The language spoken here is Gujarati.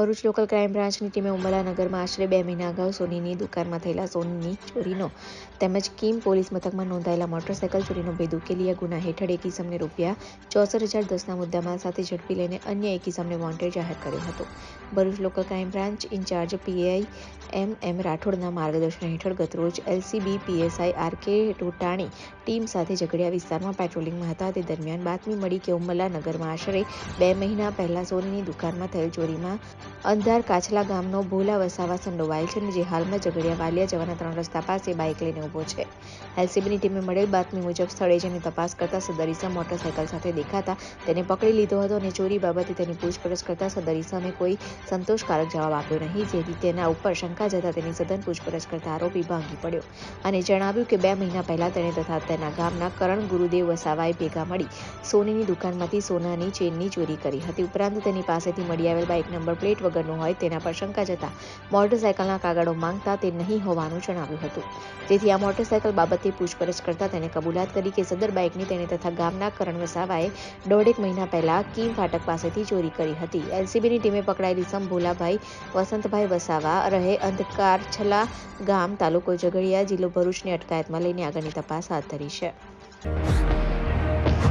ભરૂચ લોકલ ક્રાઇમ બ્રાન્ચની ટીમે ઉમરાનગરમાં આશરે બે મહિના અગાઉ સોનીની દુકાનમાં થયેલા સોનીની ચોરીનો તેમજ કિમ પોલીસ મથકમાં નોંધાયેલા મોટરસાયકલ ચોરીનો ભેદ ઉકેલી ગુના હેઠળ એક ઇસમને રૂપિયા ચોસઠ હજાર દસના મુદ્દામાં સાથે ઝડપી લઈને અન્ય એક ઇસમને વોન્ટેડ જાહેર કર્યો હતો. Bharuch local crime branch in-charge PI M M રાઠોડના માર્ગદર્શન હેઠળ ગતરોજ LCB, PSI R K ટોટાણી team સાથે ઝઘડિયા વિસ્તારમાં પેટ્રોલિંગમાં હતા. તે દરમિયાન બાતમી મળી કે ઉમલા નગરમાં આશરે બે મહિના પહેલા સોનીની દુકાનમાં થયેલ ચોરીમાં અંધાર કાછલા ગામનો ભોલા વસાવા સંડોવાયેલ છે અને જે હાલમાં ઝઘડિયા વાલિયા જવાના ત્રણ રસ્તા પાસે બાઇક લઈને ઊભો છે. એલસીબીની ટીમે મળેલ બાતમી મુજબ સ્થળે જઈને તપાસ કરતા સદર ઇસમ મોટરસાયકલ સાથે દેખાતા તેને પકડી લીધો હતો અને ચોરી બાબતે તેની પૂછપરછ કરતા સદર ઇસમે કોઈ સંતોષકારક જવાબ આપ્યો નહીં, જેથી તેના ઉપર શંકા જતા તેની સઘન પૂછપરછ કરતા આરોપી ભાંગી પડ્યો અને જણાવ્યું કે બે મહિના પહેલા તેણે તથા તેના ગામના કરણ ગુરુદેવ વસાવાએ ભેગા મળી સોનીની દુકાનમાંથી સોનાની ચેનની ચોરી કરી હતી. ઉપરાંત તેની પાસેથી મળી આવેલ બાઇક નંબર પ્લેટ વગરનો હોય તેના પર શંકા જતા મોટરસાયકલના કાગળો માંગતા તે નહીં હોવાનું જણાવ્યું હતું. તેથી આ મોટરસાયકલ બાબતે પૂછપરછ કરતા તેને કબૂલાત કરી કે સદર બાઇકની તેને તથા ગામના કરણ વસાવાએ દોઢેક મહિના પહેલા કીમ ફાટક પાસેથી ચોરી કરી હતી. એલસીબીની ટીમે પકડાયેલી સમ ભોલાભાઈ વસંતભાઈ વસાવા રહે અંધકાર છલા ગામ તાલુકો ઝઘડિયા, જિલ્લો ભરૂચની અટકાયતમાં લઈને આગળની તપાસ હાથ ધરી છે.